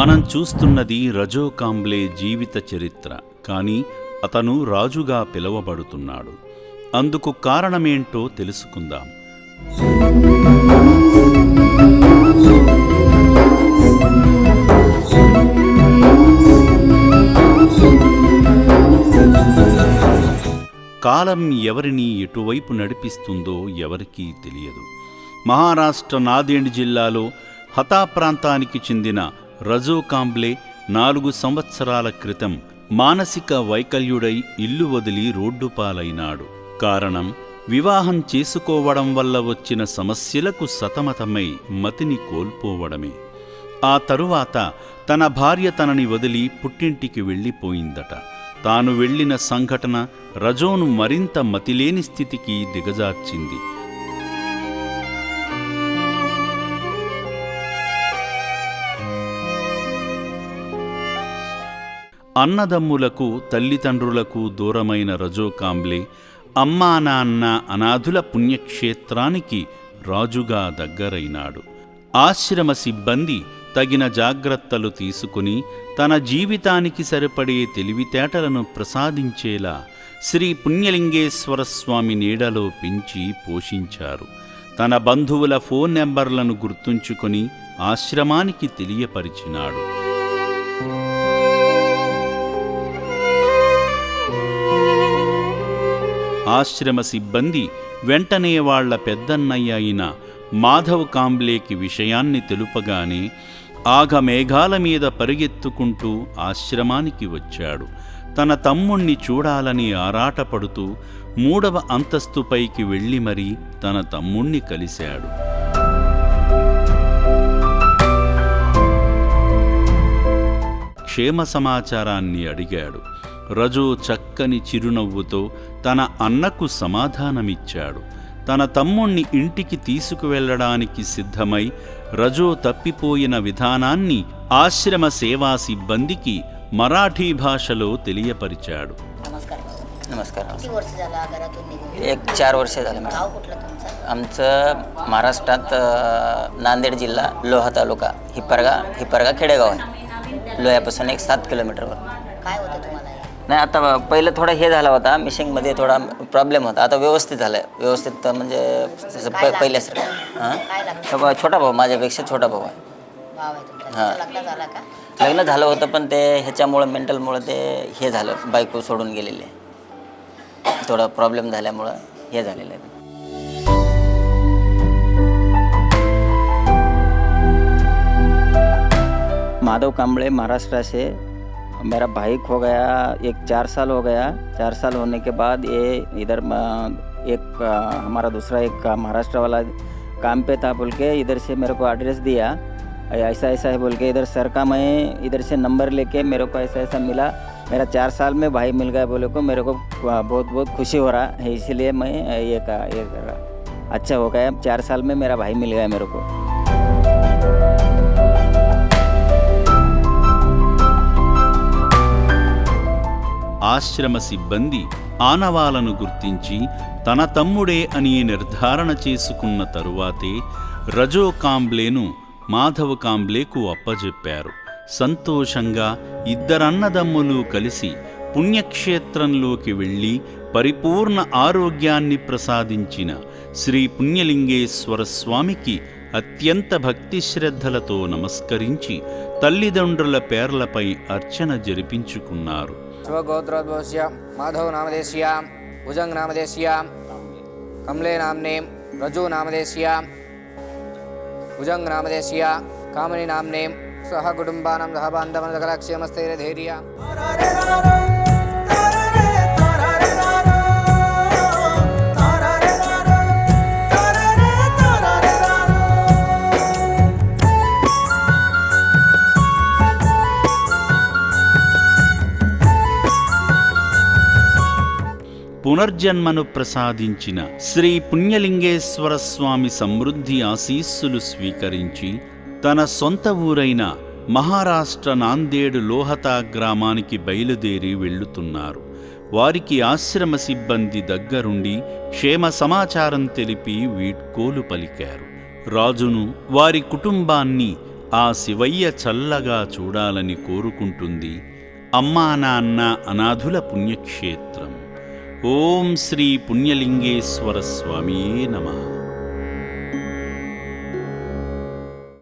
మనం చూస్తున్నది రజో కాంబ్లే జీవిత చరిత్ర కానీ అతను రాజుగా పిలువబడుతున్నాడు. అందుకు కారణమేంటో తెలుసుకుందాం. కాలం ఎవరిని ఎటువైపు నడిపిస్తుందో ఎవరికీ తెలియదు. మహారాష్ట్ర నాదేండ్ జిల్లాలో హతా ప్రాంతానికి చెందిన రజో కాంబ్లే నాలుగు సంవత్సరాల క్రితం మానసిక వైకల్యుడై ఇల్లు వదిలి రోడ్డుపాలైనాడు కారణం వివాహం చేసుకోవడం వల్ల వచ్చిన సమస్యలకు సతమతమై మతిని కోల్పోవడమే. ఆ తరువాత తన భార్య తనని వదిలి పుట్టింటికి వెళ్ళిపోయిందట. తాను వెళ్ళిన సంఘటన రజోను మరింత మతిలేని స్థితికి దిగజార్చింది. అన్నదమ్ములకు తల్లిదండ్రులకు దూరమైన రజోకాంబ్లే అమ్మానాన్న అమ్మా నాన్న అనాథుల పుణ్యక్షేత్రానికి రాజుగా దగ్గరైనాడు. ఆశ్రమ సిబ్బంది తగిన జాగ్రత్తలు తీసుకుని తన జీవితానికి సరిపడే తెలివితేటలను ప్రసాదించేలా శ్రీ పుణ్యలింగేశ్వర స్వామి నీడలో పెంచి పోషించారు. తన బంధువుల ఫోన్ నెంబర్లను గుర్తుంచుకొని ఆశ్రమానికి తెలియపరిచినాడు. ఆశ్రమ సిబ్బంది వెంటనే వాళ్ళ పెద్దన్నయ్య అయిన మాధవ్ కాంబ్లేకి విషయాన్ని తెలుపగానే ఆఘమేఘాల మీద పరిగెత్తుకుంటూ ఆశ్రమానికి వచ్చాడు. తన తమ్ముణ్ణి చూడాలని ఆరాటపడుతూ మూడవ అంతస్తుపైకి వెళ్ళి మరీ తన తమ్ముణ్ణి కలిశాడు. క్షేమ సమాచారాన్ని అడిగాడు. రజో చక్కని చిరునవ్వుతో తన అన్నకు సమాధానమిచ్చాడు తన తమ్ముణ్ణి ఇంటికి తీసుకువెళ్ళడానికి సిద్ధమై రజో తప్పిపోయిన విధానాన్ని ఆశ్రమ సేవా సిబ్బందికి మరాఠీ భాషలో తెలియపరిచాడు नमस्कार भाऊ नमस्कार किती वर्ष झालं घरातून निघून एक चार वर्ष झाले मॅडम गाव कुठलं तुमचं आमचं महाराष्ट्रात अ, नांदेड जिल्हा लोहा तालुका हिप्परगा हिप्परगा खेडेगाव आहे लोह्यापासून एक सात किलोमीटरवर काय होतं तुम्हाला हे? नाही आता पहिलं थोडा हे झाला होता मिशिंगमध्ये थोडा प्रॉब्लेम होता. आता व्यवस्थित झालं आहे व्यवस्थित म्हणजे जसं काय प पहिल्यासारखं काय हां छोटा भाऊ माझ्यापेक्षा छोटा भाऊ आहे. भाव आहे तुमचा. हा. तुमचं लग्न झालं का? लग्न झालं होतं पण ते ह्याच्यामुळं मेंटलमुळं ते हे झालं. बायको सोडून गेलेले थोडा प्रॉब्लेम झाल्यामुळं हे झालेलं आहे. माधव कांबळे महाराष्ट्र से मेरा भाई खो गया, एक चार साल हो गया। चार साल होने के बाद ये इधर एक हमारा दूसरा एक महाराष्ट्र वाला काम पे था बोल के इधर से मेरे को एड्रेस दिया। ऐसा ऐसा है बोल के इधर सर का मैं इधर से नंबर लेके मेरे को ऐसा ऐसा मिला। मेरा चार साल में भाई मिल गया बोले को, मेरे को बहुत बहुत खुशी हो रहा है, इसीलिए मैं ये का, ये अच्छा हो गया, चार साल में मेरा भाई मिल गया मेरे को। ఆశ్రమ సిబ్బంది ఆనవాలను గుర్తించి తన తమ్ముడే అని నిర్ధారణ చేసుకున్న తరువాతే రజో కాంబ్లేను మాధవ కాంబ్లేకు అప్పజెప్పారు. సంతోషంగా ఇద్దరన్నదమ్ములు కలిసి పుణ్యక్షేత్రంలోకి వెళ్ళి పరిపూర్ణ ఆరోగ్యాన్ని ప్రసాదించిన శ్రీ పుణ్యలింగేశ్వర స్వామికి అత్యంత భక్తి శ్రద్ధలతో నమస్కరించి తల్లిదండ్రుల పేర్లపై అర్చన జరిపించుకున్నారు. शिवगोत्रोद्भवस्य माधवनामदेशीयां भुजङ्गनामदेशीयां कमले नाम्ने रजुनामदेशीया भुजङ्गनामदेशीया कामिनी नाम्ने सह कुटुम्बानां सह बान्धवनकलाक्षेमस्थैर्यधैर्या పునర్జన్మను ప్రసాదించిన శ్రీ పుణ్యలింగేశ్వర స్వామి సమృద్ధి ఆశీస్సులు స్వీకరించి తన సొంత ఊరైన మహారాష్ట్ర నాందేడు లోహతా గ్రామానికి బయలుదేరి వెళ్ళుతున్నారు. వారికి ఆశ్రమ సిబ్బంది దగ్గరుండి క్షేమ సమాచారం తెలిపి వీడ్కోలు పలికారు. రాజును వారి కుటుంబాన్ని ఆ శివయ్య చల్లగా చూడాలని కోరుకుంటుంది అమ్మా నాన్న అనాథుల పుణ్యక్షేత్రం. ఓం శ్రీ పుణ్యలింగేశ్వర స్వామియే నమః.